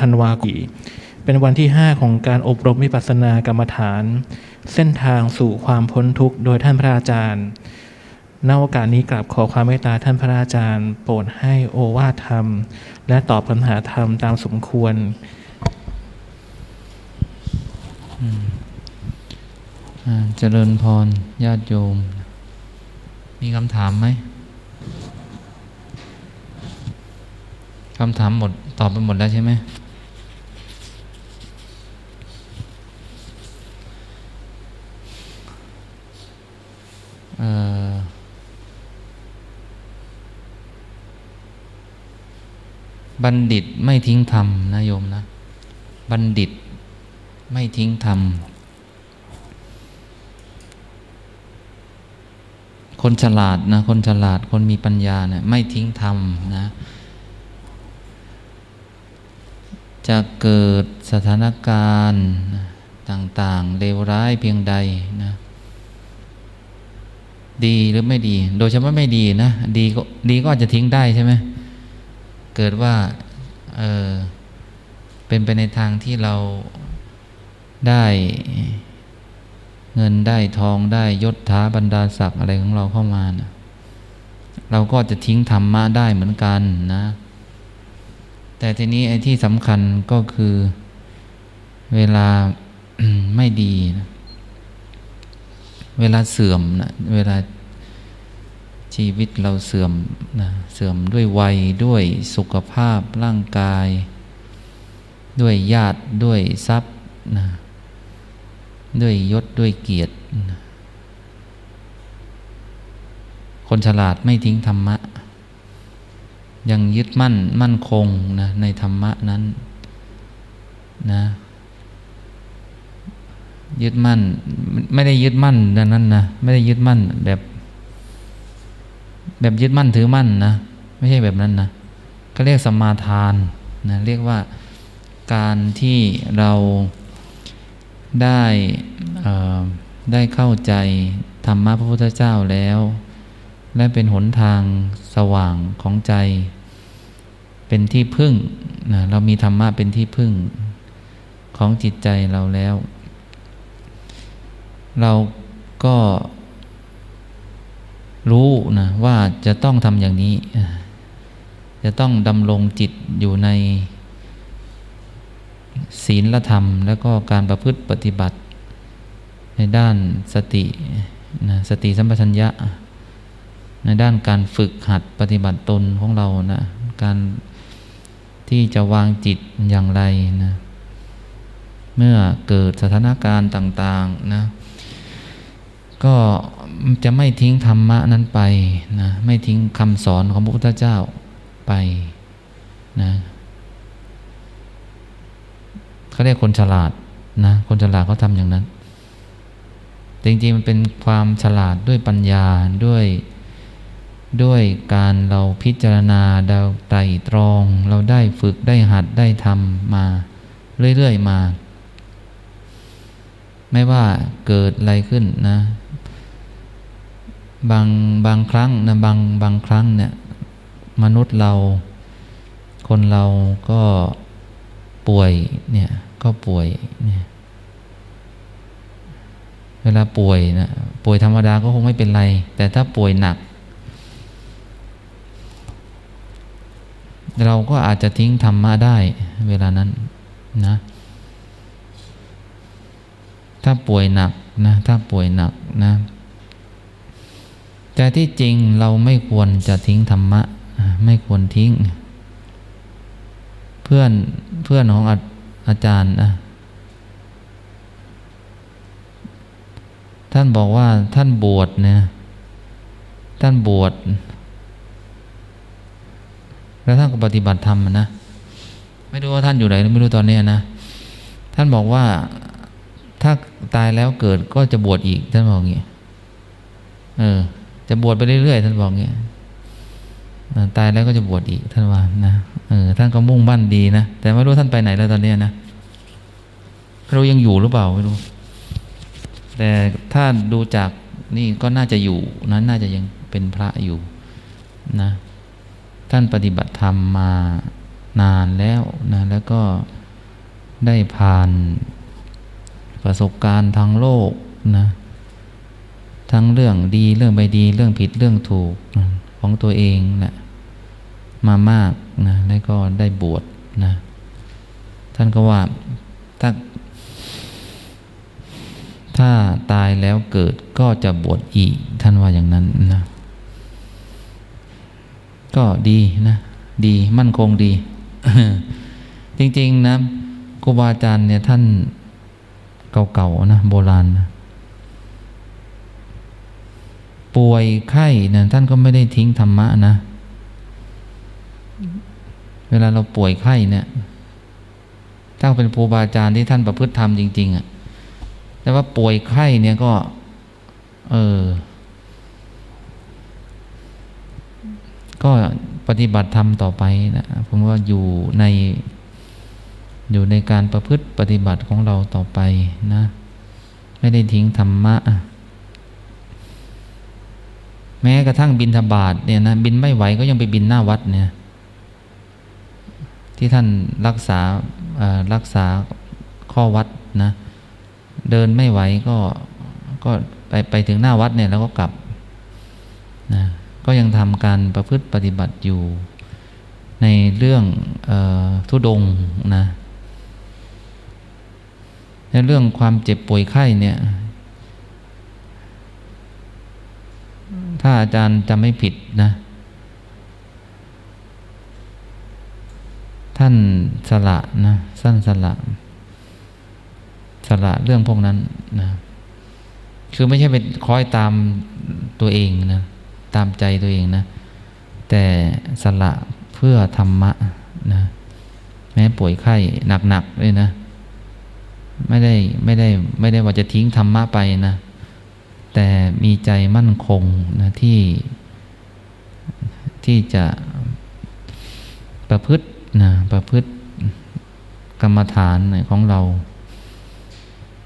ธันวาคมเป็นวันที่ 5 ของการอบรมวิปัสสนากรรมฐาน เส้นทางสู่ความพ้นทุกข์โดยท่านพระอาจารย์ณโอกาสนี้กราบขอความเมตตาท่านพระอาจารย์ โปรดให้โอวาทธรรม และตอบปัญหาธรรมตามสมควรเจริญพรญาติโยม มีคำถามไหมคำถามหมดตอบไปหมดแล้วใช่ไหมเอ่อ บัณฑิตไม่ทิ้งธรรมนะโยมนะ บัณฑิตไม่ทิ้งธรรม คนฉลาดนะ คนฉลาดคนมีปัญญาเนี่ยไม่ทิ้งธรรมนะ จะเกิดสถานการณ์ต่าง ๆเลวร้ายเพียงใดนะ ดีหรือไม่ดี โดยเฉพาะไม่ดีนะดีก็ดีก็อาจจะทิ้งได้ใช่ไหมเกิดว่าเออเป็นไปในทางที่เราได้เงินได้ทองได้ยศถาบรรดาศักดิ์อะไรของเราเข้ามานะเราก็จะทิ้งธรรมะได้เหมือนกันนะ แต่ทีนี้ไอ้ที่สำคัญก็คือเวลาไม่ดีนะ เวลาเสื่อมนะเวลาชีวิตเราเสื่อมนะเสื่อมด้วยวัยด้วยสุขภาพร่างกาย ด้วยญาติด้วยทรัพย์นะด้วยยศด้วยเกียรติ คนฉลาดไม่ทิ้งธรรมะ ยังยึดมั่นมั่นคงนะในธรรมะนั้นนะ ยึดมั่น ไม่ได้ยึดมั่นดังนั้นนะไม่ได้ยึดมั่นแบบ แบบยึดมั่นถือมั่นนะไม่ใช่แบบนั้นนะเขาเรียกสมมาทานนะเรียกว่าการที่เราได้ได้เข้าใจธรรมะพระพุทธเจ้าแล้ว และเป็นหนทางสว่างของใจ เป็นที่พึ่งนะเรามีธรรมะเป็นที่พึ่งของจิตใจเราแล้ว เราก็รู้นะว่าจะต้องทำอย่างนี้ จะต้องดำรงจิตอยู่ในศีลธรรม แล้วก็การประพฤติปฏิบัติ ในด้านสตินะสติสัมปชัญญะ ในด้านการฝึกหัดปฏิบัติตนของเรานะการที่จะวางจิตอย่างไรนะเมื่อเกิดสถานการณ์ต่าง ๆ นะ ก็จะไม่ทิ้งธรรมะนั้นไปนะไม่ทิ้งคำสอนของพระพุทธเจ้าไปนะเขาเรียกคนฉลาดนะคนฉลาดเขาทำอย่างนั้น จริงๆมันเป็นความฉลาดด้วยปัญญาด้วยด้วยการเราพิจารณาเราไตรตรอง เราได้ฝึกได้หัดได้ทำมาเรื่อยๆมา ไม่ว่าเกิดอะไรขึ้นนะ บางบางครั้งนะบางบางครั้งเนี่ยมนุษย์เราคนเราก็ป่วยเนี่ยก็ป่วยเนี่ยเวลาป่วยนะป่วยธรรมดาก็คงไม่เป็นไร แต่ถ้าป่วยหนัก เราก็อาจจะทิ้งธรรมะได้ เวลานั้นนะ ถ้าป่วยหนักนะ ถ้าป่วยหนักนะ แต่ที่จริงเราไม่ควรจะทิ้งธรรมะ ไม่ควรทิ้ง เพื่อนเพื่อนของอาอาจารย์นะท่านบอกว่าท่านบวชเนี่ยท่านบวชแล้วท่านก็ปฏิบัติธรรมนะไม่รู้ว่าท่านอยู่ไหนไม่รู้ตอนนี้นะท่านบอกว่าถ้าตายแล้วเกิดก็จะบวชอีกท่านบอกอย่างนี้เออ จะบวชไปเรื่อยๆท่านบอกอย่างนี้ตายแล้วก็จะบวชอีกท่านว่านะเออท่านก็มุ่งมั่นดีนะแต่ไม่รู้ท่านไปไหนแล้วตอนนี้นะไม่รู้ยังอยู่หรือเปล่าไม่รู้ แต่ถ้าดูจากนี่ก็น่าจะอยู่นะน่าจะยังเป็นพระอยู่นะท่านปฏิบัติธรรมมานานแล้วนะแล้วก็ได้ผ่านประสบการณ์ทางโลกนะ ทั้งเรื่องดีเรื่องไม่ดีเรื่องผิดเรื่องถูกของตัวเองนะมามากนะแล้วก็ได้บวชนะท่านก็ว่าถ้าถ้าตายแล้วเกิดก็จะบวชอีก ท่านว่าอย่างนั้นนะก็ดีนะ ดีมั่นคงดี จริง ๆ นะครูบาอาจารย์เนี่ยท่านเก่าๆนะโบราณนะ ป่วยไข้เนี่ยท่านก็ไม่ได้ทิ้งธรรมะนะ เวลาเราป่วยไข้เนี่ยถ้าเป็นครูบาอาจารย์ที่ท่านประพฤติธรรมจริง ๆอะ่ะแต่ว่าป่วยไข้เนี่ยก็ เออ ก็ปฏิบัติธรรมต่อไปนะผมว่าอยู่ใน อยู่ในการประพฤติปฏิบัติของเราต่อไปนะ ไม่ได้ทิ้งธรรมะ แม้กระทั่งบินทบาทเนี่ยนะบินไม่ไหวก็ยังไปบินหน้าวัดเนี่ยที่ท่านรักษารักษาข้อวัดนะเดินไม่ไหวก็ก็ไปไปถึงหน้าวัดเนี่ยแล้วก็กลับนะก็ยังทำการประพฤติปฏิบัติอยู่ในเรื่องออทุดงนะในเรื่องความเจ็บป่วยไข้เนี่ย ถ้าอาจารย์จำไม่ผิดนะ ท่านสละนะสั้นสละ สละเรื่องพวกนั้นนะคือไม่ใช่ไปคอยตามตัวเองนะตามใจตัวเองนะ แต่สละเพื่อธรรมะนะแม้ป่วยไข้หนักๆด้วยนะ ไม่ได้ไม่ได้ไม่ได้ว่าจะทิ้งธรรมะไปนะ แต่มีใจมั่นคงนะที่ที่จะประพฤตินะประพฤติกรรมฐานของเรา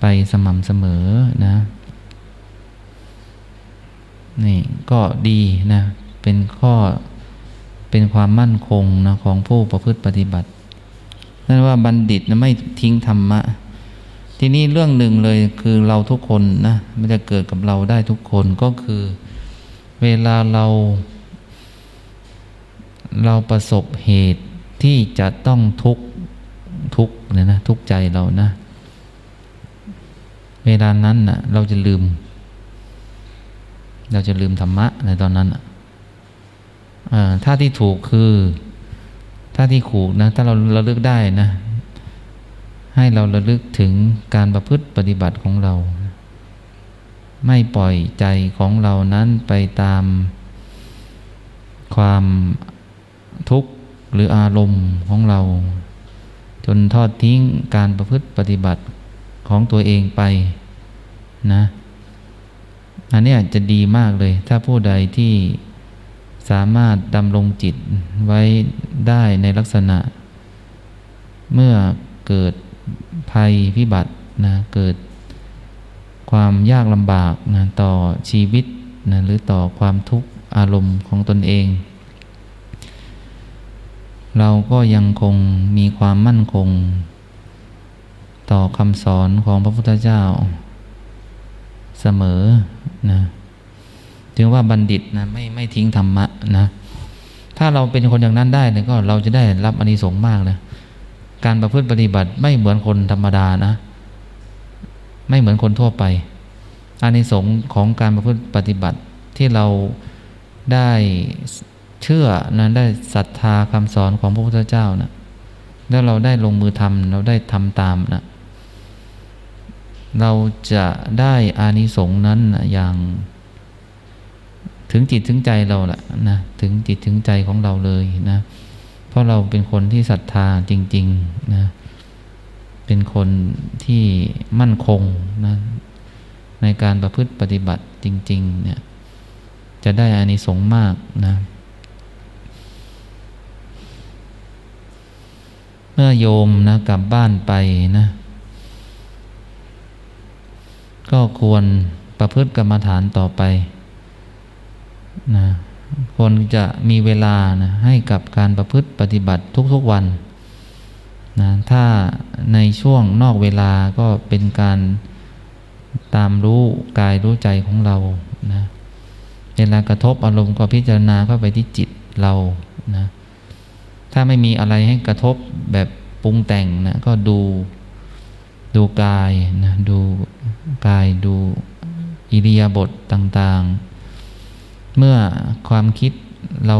ไปสม่ำเสมอนะนี่ก็ดีนะเป็นข้อเป็นความมั่นคงนะของผู้ประพฤติปฏิบัตินั่นว่าบัณฑิตนะไม่ทิ้งธรรมะ ทีนี้เรื่องหนึ่งเลยคือเราทุกคนนะมันจะเกิดกับเราได้ทุกคนก็คือ เวลาเรา เราประสบเหตุที่จะต้องทุกทุกเนี่ยนะทุกใจเรานะ เวลานั้นนะเราจะลืม เราจะลืมธรรมะในตอนนั้นน่ะอ่าถ้าที่ถูกคือถ้าที่ถูกนะ ถ้าเราเระลึกได้นะ ให้เราระลึกถึงการประพฤติปฏิบัติของเรา ไม่ปล่อยใจของเรานั้นไปตามความทุกข์หรืออารมณ์ของเรา จนทอดทิ้งการประพฤติปฏิบัติของตัวเองไปนะอันนี้จะดีมากเลย ถ้าผู้ใดที่สามารถดำรงจิตไว้ได้ในลักษณะ เมื่อเกิด ภัยพิบัตินะเกิดความยากลำบากนะต่อชีวิตนะหรือต่อความทุกข์อารมณ์ของตนเอง เราก็ยังคงมีความมั่นคง ต่อคำสอนของพระพุทธเจ้า เสมอนะถึงว่าบัณฑิตนะไม่ไม่ทิ้งธรรมะนะถ้าเราเป็นคนอย่างนั้นได้เนี่ยก็เราจะได้รับอานิสงส์มากนะ การประพฤติปฏิบัติไม่เหมือนคนธรรมดานะ ไม่เหมือนคนทั่วไปอานิสงส์ของการประพฤติปฏิบัติที่เราได้เชื่อนะได้ศรัทธาคำสอนของพระพุทธเจ้านะแล้วเราได้ลงมือทำเราได้ทำตามนะเราจะได้อานิสงส์นั้นนะอย่างถึงจิตถึงใจเราแหละนะถึงจิตถึงใจของเราเลยนะ เพราะเราเป็นคนที่ศรัทธาจริงๆนะเป็นคนที่มั่นคงนะในการประพฤติปฏิบัติจริงๆเนี่ยจะได้อานิสงส์มากนะเมื่อโยมนะกลับบ้านไปนะก็ควรประพฤติกรรมฐานต่อไปนะ ควรจะมีเวลานะให้กับการประพฤติปฏิบัติทุกๆวันนะถ้าในช่วงนอกเวลาก็เป็นการตามรู้กายรู้ใจของเรานะเวลากระทบอารมณ์ก็พิจารณาเข้าไปที่จิตเรานะถ้าไม่มีอะไรให้กระทบแบบปรุงแต่งนะก็ดูดูกายนะดูกายดูอิริยาบถต่างๆ เมื่อความคิดเรา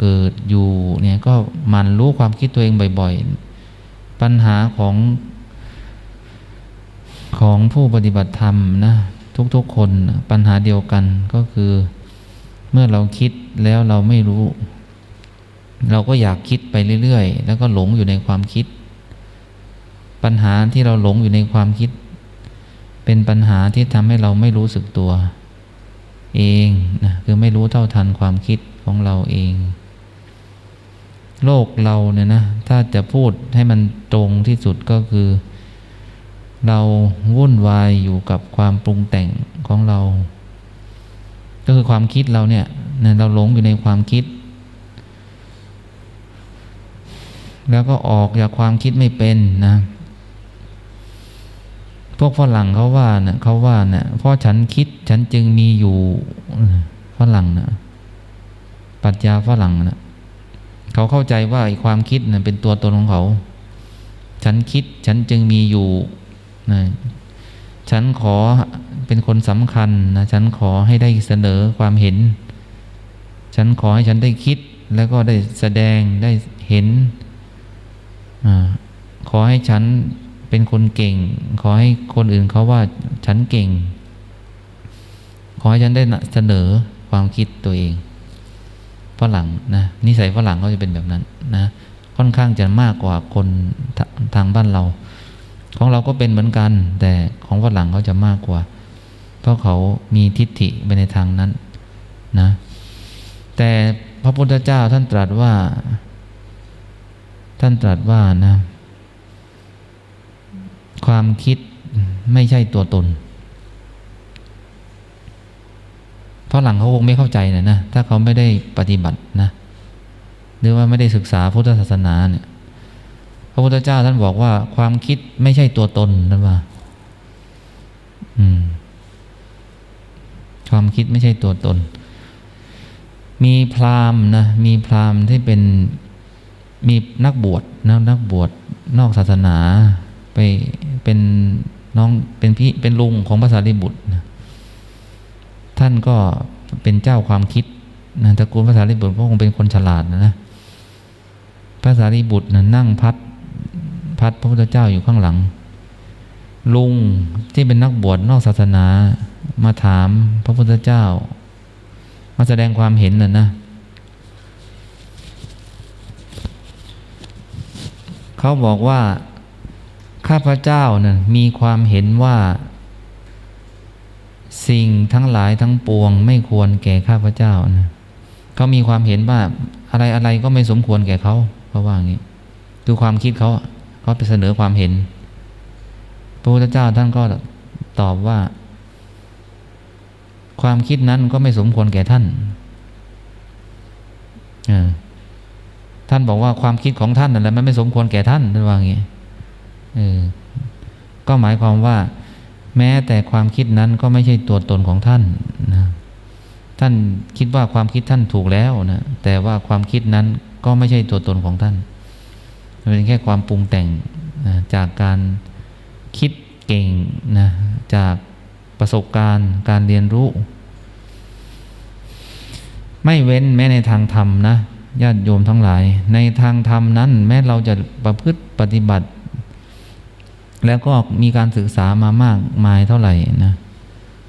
เกิดอยู่เนี่ยก็มันรู้ความคิดตัวเองบ่อยๆ ปัญหาของของผู้ปฏิบัติธรรมนะทุกๆคนปัญหาเดียวกันก็คือ เมื่อเราคิดแล้วเราไม่รู้ เราก็อยากคิดไปเรื่อยๆ แล้วก็หลงอยู่ในความคิด ปัญหาที่เราหลงอยู่ในความคิด เป็นปัญหาที่ทำให้เราไม่รู้สึกตัว เองนะคือไม่รู้เท่าทันความคิดของเราเอง โลกเราเนี่ยนะ ถ้าจะพูดให้มันตรงที่สุดก็คือ เราวุ่นวายอยู่กับความปรุงแต่งของเรา ก็คือความคิดเราเนี่ยนะเราหลงอยู่ในความคิด แล้วก็ออกจากความคิดไม่เป็นนะ วกฝรั่งเขาว่าเนะเขาว่าเนะเพราะฉันคิดฉันจึงมีอยู่ฝรั่งนะปรัชญาฝรั่งนะเขาเข้าใจว่าความคิดนะเป็นตัวตนของเขา ฉันคิดฉันจึงมีอยู่นะฉันขอเป็นคนสำคัญนะฉันขอให้ได้เสนอความเห็น ฉันขอให้ฉันได้คิดแล้วก็ได้แสดงได้เห็นอขอให้ฉัน เป็นคนเก่ง ขอให้คนอื่นเขาว่าฉันเก่ง ขอให้ฉันได้เสนอความคิดตัวเองฝรั่งนะนิสัยฝรั่งเขาจะเป็นแบบนั้นนะค่อนข้างจะมากกว่าคนทาทางบ้านเรา ของเราก็เป็นเหมือนกัน แต่ของฝรั่งเขาจะมากกว่า เพราะเขามีทิฏฐิไปในทางนั้นนะแต่พระพุทธเจ้าท่านตรัสว่า ท่านตรัสว่านะ ความคิดไม่ใช่ตัวตนเพราะหลังเขาคงไม่เข้าใจนะนะ ถ้าเขาไม่ได้ปฏิบัตินะ หรือว่าไม่ได้ศึกษาพุทธศาสนาเนี่ย พระพุทธเจ้าท่านบอกว่า ความคิดไม่ใช่ตัวตนนะว่า อืม ความคิดไม่ใช่ตัวตน มีพราหมณ์นะ มีพราหมณ์ที่เป็น มีนักบวชนะนักบวชนอกศาสนาไป เป็นน้องเป็นพี่เป็นลุงของพระสารีบุตรนะท่านก็เป็นเจ้าความคิดนะตระกูลพระสารีบุตรก็คงเป็นคนฉลาดนะนะพระสารีบุตรนะนั่งพัดพัดพระพุทธเจ้าอยู่ข้างหลัง ลุงที่เป็นนักบวชนอกศาสนามาถามพระพุทธเจ้า มาแสดงความเห็นน่ะนะเขาบอกว่า ข้าพเจ้านะ่ะมีความเห็นว่า สิ่งทั้งหลายทั้งปวง ไม่ควรแก่ข้าพเจ้านะเขามีความเห็นว่าอะไรอะไรก็ไม่สมควรแก่เขาเพราะว่าอย่างนี้ดูความคิดเขาเขาไปเสนอความเห็น พระพุทธเจ้าท่านก็ตอบว่า ความคิดนั้นก็ไม่สมควรแก่ท่านอท่านบอกว่าความคิดของท่านนั่นแหละมันไม่สมควรแก่ท่านท่านว่าอย่างนี้ ก็หมายความว่า แม้แต่ความคิดนั้นก็ไม่ใช่ตัวตนของท่านนะท่านคิดว่าความคิดท่านถูกแล้วนะแต่ว่าความคิดนั้นก็ไม่ใช่ตัวตนของท่านมันเป็นแค่ความปรุงแต่งนะจากการคิดเก่งนะจากประสบการณ์การเรียนรู้ ไม่เว้นแม้ในทางธรรมนะญาติโยมทั้งหลาย ในทางธรรมนั้น แม้เราจะประพฤติปฏิบัติ แล้วก็มีการศึกษามามากมายเท่าไหร่นะ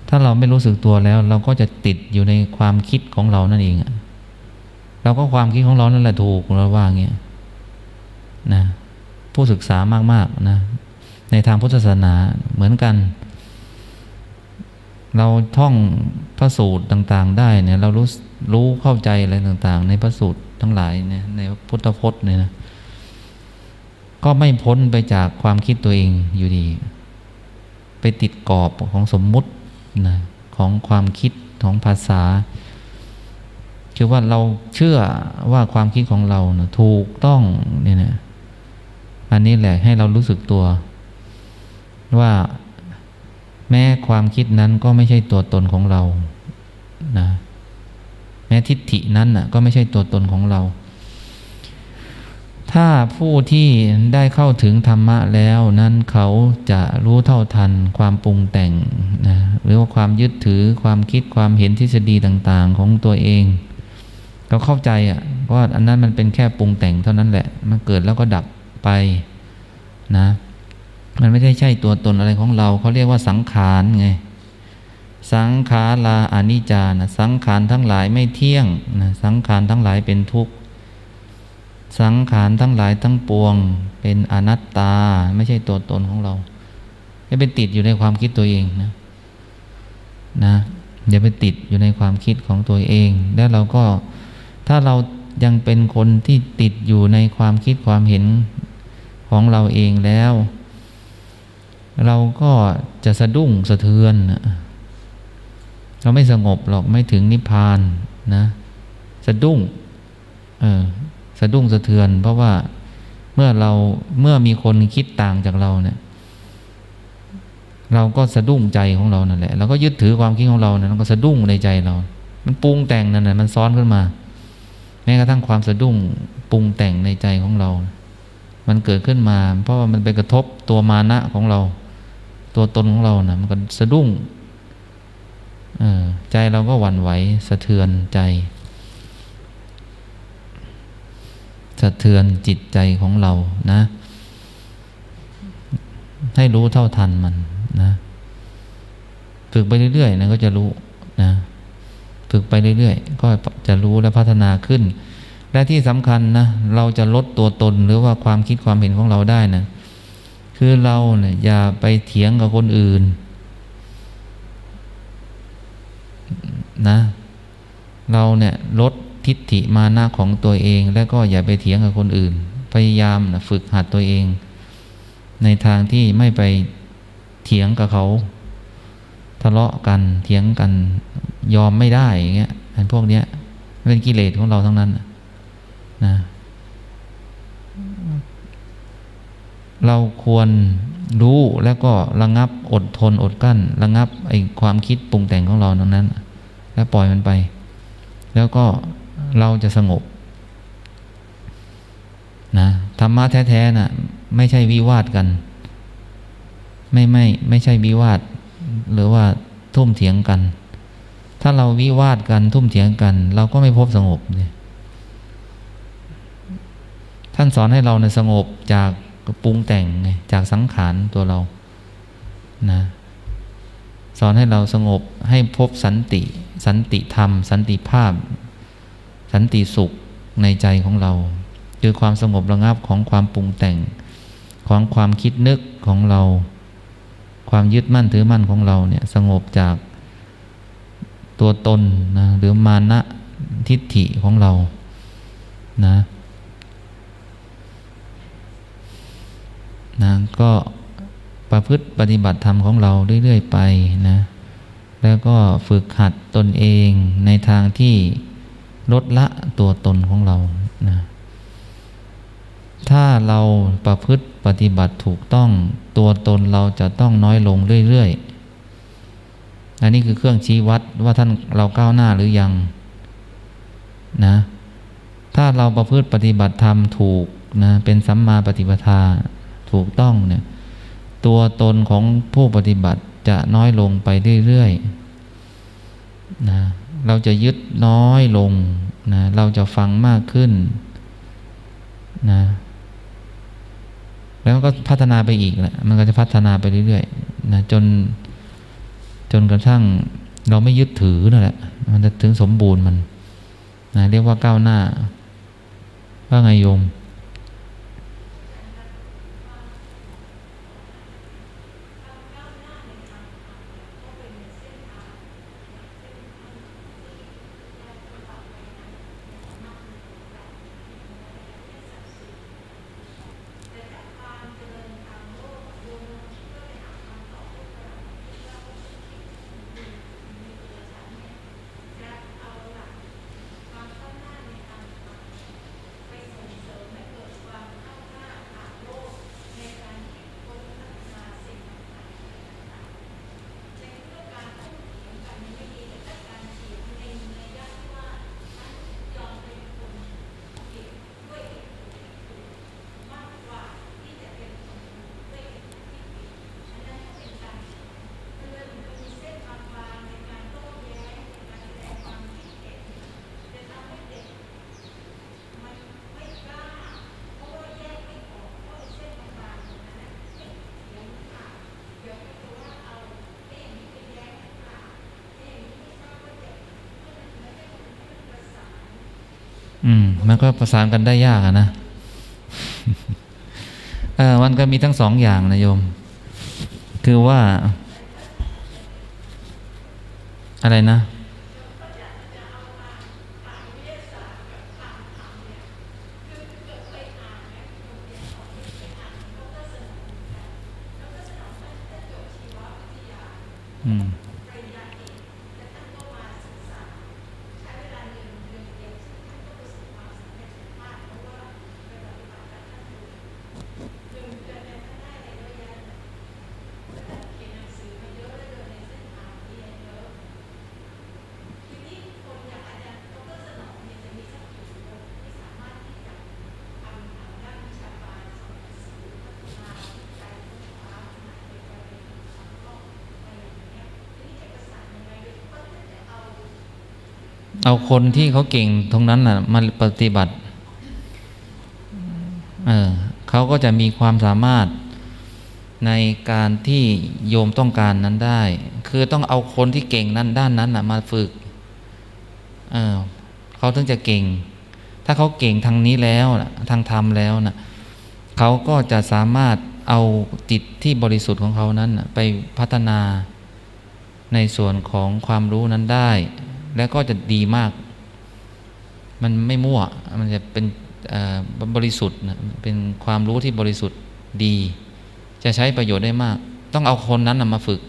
ถ้าเราไม่รู้สึกตัวแล้ว เราก็จะติดอยู่ในความคิดของเรานั่นเองอะเราก็ความคิดของเรานั่นแหละถูกเราว่าอย่างเงี้ยนะผู้ศึกษามากๆนะในทางพุทธศาสนาเหมือนกัน เราท่องพระสูตรต่างๆ ได้เนี่ยเรารู้รู้เข้าใจอะไรต่างๆ ในพระสูตรทั้งหลายเนี่ยในพุทธพจน์เนี่ยนะ ก็ไม่พ้นไปจากความคิดตัวเองอยู่ดี ไปติดกรอบของสมมุตินะของความคิดของภาษา คือว่าเราเชื่อว่าความคิดของเรานะถูกต้องเนี่ยนะอันนี้แหละให้เรารู้สึกตัว ว่าแม้ความคิดนั้นก็ไม่ใช่ตัวตนของเรานะแม้ทิฏฐินั้นน่ะก็ไม่ใช่ตัวตนของเรา ถ้าผู้ที่ได้เข้าถึงธรรมะแล้วนั้นเขาจะรู้เท่าทันความปรุงแต่งนะหรือว่าความยึดถือความคิดความเห็นทฤษฎีต่างๆ ของตัวเองเขาเข้าใจอะว่าอันนั้นมันเป็นแค่ปรุงแต่งเท่านั้นแหละ มันเกิดแล้วก็ดับไปนะ มันไม่ได้ใช่ตัวตนอะไรของเราเขาเรียกว่าสังขารไงสังขาราอนิจจานะสังขารทั้งหลายไม่เที่ยงนะสังขารทั้งหลายเป็นทุกข์ สังขารทั้งหลายทั้งปวง เป็นอนัตตาไม่ใช่ตัวตนของเราอย่าไปติดอยู่ในความคิดตัวเองนะนะอย่าไปติดอยู่ในความคิดของตัวเอง แล้วเราก็ถ้าเรายังเป็นคนที่ติดอยู่ในความคิดความเห็นของเราเองแล้ว เราก็จะสะดุ้งสะเทือนนะเราไม่สงบหรอกไม่ถึงนิพพานนะ สะดุ้งเออะดุ้งสะเทือน เพราะว่าเมื่อเราเมื่อมีคนคิดต่างจากเราเนี่ย เราก็สะดุ้งใจของเรานั่นแหละเราก็ยึดถือความคิดของเราเนี่ยเราก็สะดุ้งในใจเรา มันปรุงแต่งนั่นแหละมันซ้อนขึ้นมา แม้กระทั่งความสะดุ้งปรุงแต่งในใจของเรา มันเกิดขึ้นมา เพราะว่ามันไปกระทบตัวมานะของเรา ตัวตนของเรานะมันก็สะดุ้งออใจเราก็หวั่นไหวสะเทือนใจ สะเทือนจิตใจของเรานะ ให้รู้เท่าทันมันนะ ฝึกไปเรื่อยๆนะก็จะรู้นะ ฝึกไปเรื่อยๆ ก็จะรู้และพัฒนาขึ้น และที่สำคัญนะ เราจะลดตัวตนหรือว่าความคิดความเห็นของเราได้นะ คือเราเนี่ยอย่าไปเถียงกับคนอื่นนะ เราเนี่ยลด ทิฏฐิมานะของตัวเอง แล้วก็อย่าไปเถียงกับคนอื่น พยายามนะฝึกหัดตัวเอง ในทางที่ไม่ไปเถียงกับเขา ทะเลาะกันเถียงกันยอมไม่ได้อย่างเงี้ยอันพวกเนี้ยเป็นกิเลสของเราทั้งนั้นนะนะเราควรรู้แล้วก็ระงับอดทนอดกั้น ระงับไอ้ความคิดปรุงแต่งของเราตรงนั้น แล้วปล่อยมันไป แล้วก็ เราจะสงบนะธรรมะแท้ๆน่ะไม่ใช่วิวาทกัน ไม่ไม่ไม่ใช่วิวาท หรือว่าทุ่มเถียงกัน ถ้าเราวิวาทกันทุ่มเถียงกัน เราก็ไม่พบสงบเนี่ยท่านสอนให้เราในยสงบจากปรุงแต่งไงจากสังขารตัวเรานะสอนให้เราสงบให้พบสันติ สันติธรรม สันติภาพ สันติสุขในใจของเรา คือความสงบระงับของความปรุงแต่งของความคิดนึกของเรา ความยึดมั่นถือมั่นของเราเนี่ยสงบจากตัวตนนะหรือมานะทิฏฐิของเรานะนะก็ประพฤติปฏิบัติธรรมของเราเรื่อย ๆ ไปนะแล้วก็ฝึกหัดตนเองในทางที่ ลดละตัวตนของเรานะถ้าเราประพฤติปฏิบัติถูกต้อง ตัวตนเราจะต้องน้อยลงเรื่อยๆอันนี้คือเครื่องชี้วัดว่าท่านเราก้าวหน้าหรือยังนะถ้าเราประพฤติปฏิบัติธรรมถูกนะเป็นสัมมาปฏิปทาถูกต้องเนี่ยตัวตนของผู้ปฏิบัติจะน้อยลงไปเรื่อยๆนะ เราจะยึดน้อยลงนะเราจะฟังมากขึ้นนะแล้วก็พัฒนาไปอีกแหละมันก็จะพัฒนาไปเรื่อยๆนะจนจนกระทั่งเราไม่ยึดถือนั่นแหละ มันจะถึงสมบูรณ์มันนะเรียกว่าก้าวหน้า ว่าไงโยม อืม มันก็ประสานกันได้ยากนะเออมันก็มีทั้งสองอย่างนะโยม คือว่า อะไรนะ อืม เอาคนที่เขาเก่งตรงนั้นน่ะมาปฏิบัติเออเขาก็จะมีความสามารถในการที่โยมต้องการนั้นได้ คือต้องเอาคนที่เก่งนั้นด้านนั้นน่ะมาฝึกเออเขาถึงจะเก่ง ถ้าเขาเก่งทางนี้แล้วนะทางธรรมแล้วน่ะเขาก็จะสามารถเอาจิตที่บริสุทธิ์ของเขานั้นนะไปพัฒนาในส่วนของความรู้นั้นได้ แล้วก็จะดีมาก มันไม่มั่ว มันจะเป็นบริสุทธิ์เป็นความรู้ที่บริสุทธิ์ดี จะใช้ประโยชน์ได้มาก ต้องเอาคนนั้นนะมาฝึก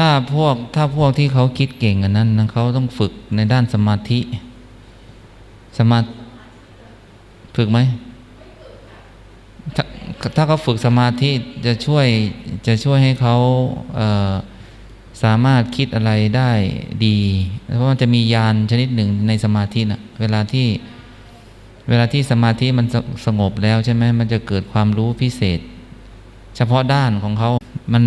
ถ้าพวกถ้าพวกที่เขาคิดเก่งอันนั้นนะเขาต้องฝึกในด้านสมาธิ สมาฝึกไหมถ้าถ้าเขาฝึกสมาธิจะช่วยจะช่วยให้เขาเสามารถคิดอะไรได้ดี เพราะมันจะมียานชนิดหนึ่งในสมาธินะเวลาที่เวลาที่สมาธิมันสสงบแล้วใช่ไหมมันจะเกิดความรู้พิเศษ เฉพาะด้านของเขามัน